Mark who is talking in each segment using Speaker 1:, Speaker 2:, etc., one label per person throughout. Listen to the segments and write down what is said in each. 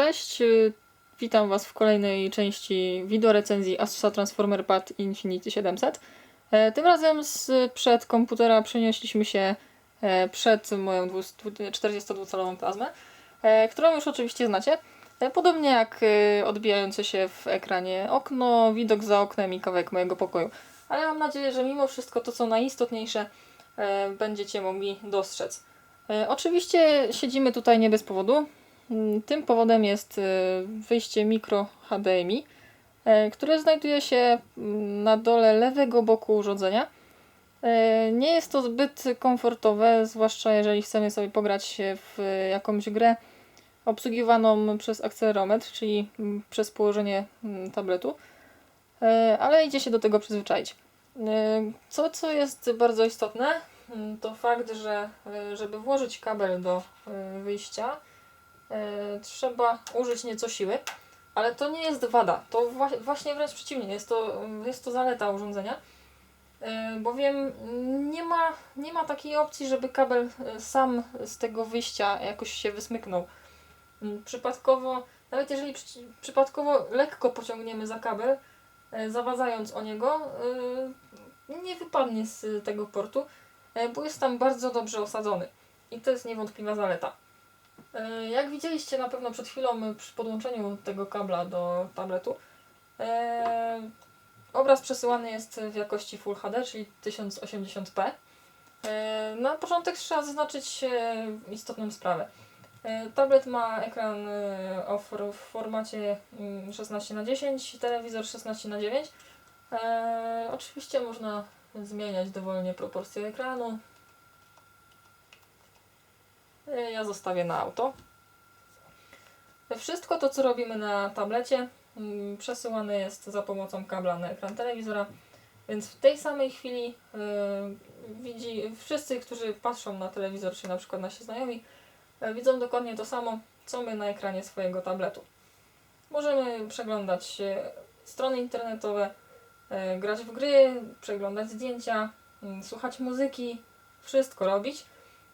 Speaker 1: Cześć, y, witam Was w kolejnej części wideorecenzji Asusa Transformer Pad Infinity 700. E, Tym razem z przed komputera przenieśliśmy się e, przed moją 42-calową plazmę, e, którą już oczywiście znacie. Podobnie jak odbijające się w ekranie okno, widok za oknem i kawałek mojego pokoju. Ale mam nadzieję, że mimo wszystko to, co najistotniejsze, będziecie mogli dostrzec. Oczywiście siedzimy tutaj nie bez powodu. Mm, Tym powodem jest e, wyjście mikro HDMI, e, które znajduje się mm, na dole lewego boku urządzenia. E, Nie jest to zbyt komfortowe, zwłaszcza jeżeli chcemy sobie pograć w jakąś grę obsługiwaną przez akcelerometr, czyli mm, przez położenie tabletu, E, ale idzie się do tego przyzwyczaić. Co, co jest bardzo istotne, to fakt, że e, żeby włożyć kabel do wyjścia, trzeba użyć nieco siły, ale to nie jest wada. To wła- właśnie wręcz przeciwnie, jest to, jest to zaleta urządzenia. E, Bowiem nie ma, nie ma takiej opcji, żeby kabel e, sam z tego wyjścia jakoś się wysmyknął. Mm, Przypadkowo, nawet jeżeli przy, przypadkowo lekko pociągniemy za kabel, e, zawadzając o niego, e, nie wypadnie z tego portu, e, bo jest tam bardzo dobrze osadzony. I to jest niewątpliwa zaleta. E, Jak widzieliście na pewno przed chwilą przy podłączeniu tego kabla do tabletu, e, obraz przesyłany jest w jakości Full HD, czyli 1080p. E, Na początek trzeba zaznaczyć istotną sprawę. Tablet ma ekran w formacie mm, 16 na 10 telewizor 16 na 9 E, Oczywiście można zmieniać dowolnie proporcje ekranu. E, Ja zostawię na auto. Wszystko to, co robimy na tablecie, mm, przesyłane jest za pomocą kabla na ekran telewizora, więc w tej samej chwili e, widzi wszyscy, którzy patrzą na telewizor, czy na przykład nasi znajomi, e, widzą dokładnie to samo, co my na ekranie swojego tabletu. Możemy przeglądać strony internetowe, grać w gry, przeglądać zdjęcia, mm, słuchać muzyki, wszystko robić.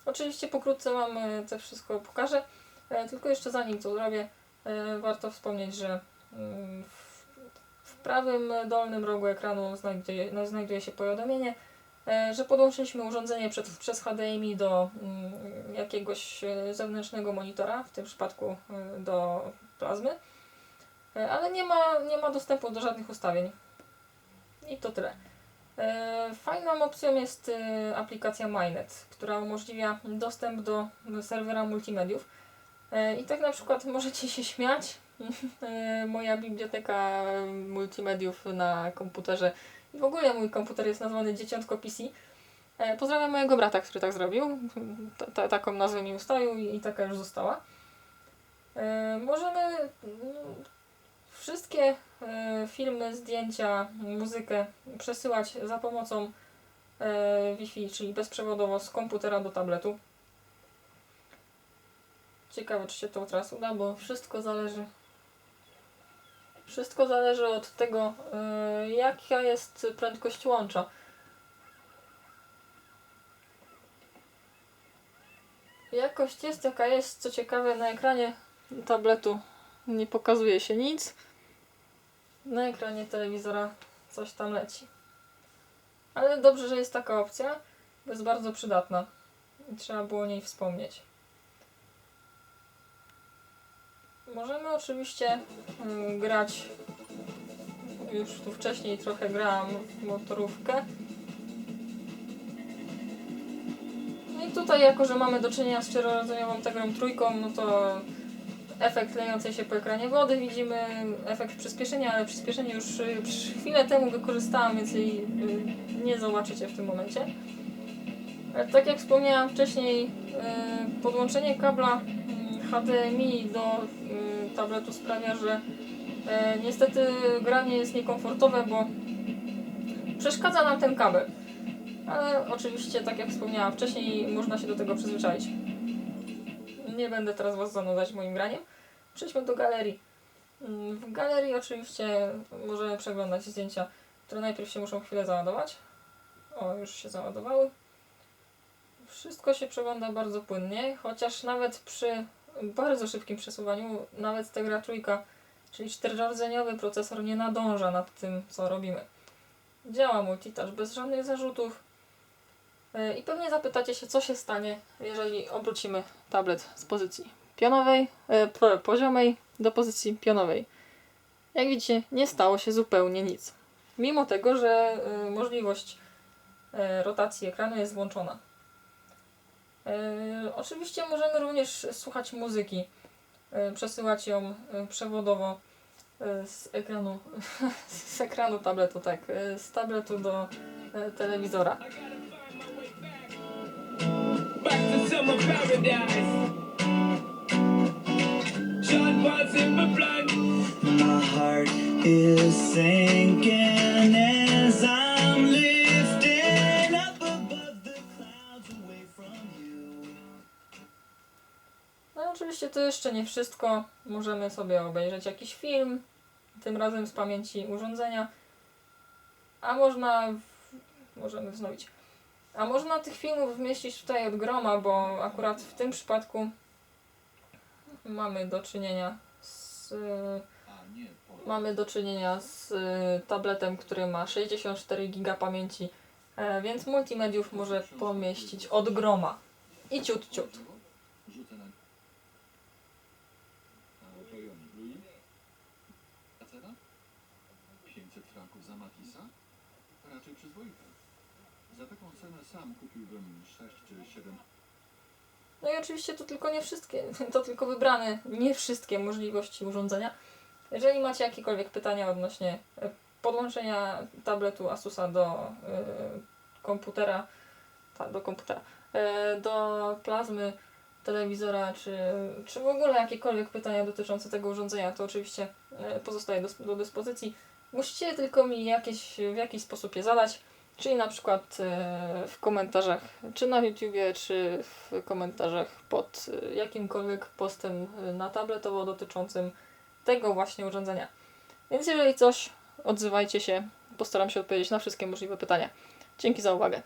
Speaker 1: Oczywiście pokrótce Wam e, to wszystko pokażę, e, tylko jeszcze zanim to zrobię, e, warto wspomnieć, że mm, w, prawym dolnym rogu ekranu znajduje, znajduje się powiadomienie, że podłączyliśmy urządzenie przed, przez HDMI do mm, jakiegoś zewnętrznego monitora, w tym przypadku do plazmy, ale nie ma, nie ma dostępu do żadnych ustawień. I to tyle. E, Fajną opcją jest e, aplikacja MyNet, która umożliwia dostęp do serwera multimediów. E, I tak na przykład możecie się śmiać. Moja biblioteka multimediów na komputerze i w ogóle mój komputer jest nazwany Dzieciątko PC. Pozdrawiam mojego brata, który tak zrobił. Ta, ta, taką nazwę mi ustalił i, i taka już została. Możemy wszystkie e, filmy, zdjęcia, muzykę przesyłać za pomocą e, Wi-Fi, czyli bezprzewodowo z komputera do tabletu. Ciekawe, czy się to teraz uda, bo wszystko zależy. Wszystko zależy od tego, e, jaka jest prędkość łącza. Jakość jest jaka jest, co ciekawe, na ekranie tabletu nie pokazuje się nic. Na ekranie telewizora coś tam leci. Ale dobrze, że jest taka opcja, bo jest bardzo przydatna. I trzeba było o niej wspomnieć. Możemy oczywiście y, grać. Już tu wcześniej trochę grałam w motorówkę. No i tutaj, jako że mamy do czynienia z czterorodzenioną tegrą trójką, no to efekt lejącej się po ekranie wody widzimy, efekt przyspieszenia, ale przyspieszenie już chwilę temu wykorzystałam, więc jej y, nie zobaczycie w tym momencie. E, Tak jak wspomniałam wcześniej, y, podłączenie kabla y, HDMI do y, tabletu sprawia, że e, niestety granie jest niekomfortowe, bo przeszkadza nam ten kabel. Ale oczywiście, tak jak wspomniałam wcześniej, można się do tego przyzwyczaić. Nie będę teraz Was zanudzać moim graniem. Przejdźmy do galerii. Mm, W galerii oczywiście możemy przeglądać zdjęcia, które najpierw się muszą chwilę załadować. O, już się załadowały. Wszystko się przegląda bardzo płynnie, chociaż nawet przy bardzo szybkim przesuwaniu. Nawet ta gra trójka, czyli czterodzeniowy procesor nie nadąża nad tym, co robimy. Działa multitouch bez żadnych zarzutów. E, I pewnie zapytacie się, co się stanie, jeżeli obrócimy tablet z pozycji pionowej, e, po- poziomej do pozycji pionowej. Jak widzicie, nie stało się zupełnie nic. Mimo tego, że e, możliwość rotacji ekranu jest włączona. Oczywiście możemy również słuchać muzyki, przesyłać ją przewodowo z ekranu, z ekranu tabletu, tak, z tabletu do telewizora.
Speaker 2: To summer paradise. Sean Paul's in my blood.
Speaker 3: My heart is sinking as I'm lifting up above the clouds away from you.
Speaker 1: No i oczywiście to jeszcze nie wszystko. Możemy sobie obejrzeć jakiś film, tym razem z pamięci urządzenia. A można. W... Możemy wznowić. A można tych filmów wmieścić tutaj od groma, bo akurat w tym przypadku mamy do czynienia z. Mamy do czynienia z y, tabletem, który ma 64 giga pamięci, e, więc multimediów może pomieścić od groma. I ciut ciut.
Speaker 4: Rzucę na... A oto ją. Louis? A cena? 500 franków za Matisa? Raczej przyzwoite. Za taką cenę sam kupiłbym 6 czy 7
Speaker 1: No i oczywiście to tylko nie wszystkie, to tylko wybrane nie wszystkie możliwości urządzenia. Jeżeli macie jakiekolwiek pytania odnośnie e, podłączenia tabletu Asusa do e, komputera, ta, do komputera, e, do plazmy, telewizora, czy, czy w ogóle jakiekolwiek pytania dotyczące tego urządzenia, to oczywiście pozostaje do, do dyspozycji. Musicie tylko mi jakieś, w jakiś sposób je zadać, czyli na przykład e, w komentarzach, czy na YouTubie, czy w komentarzach pod e, jakimkolwiek postem e, na tabletowo dotyczącym tego właśnie urządzenia. Więc jeżeli coś, odzywajcie się, postaram się odpowiedzieć na wszystkie możliwe pytania. Dzięki za uwagę.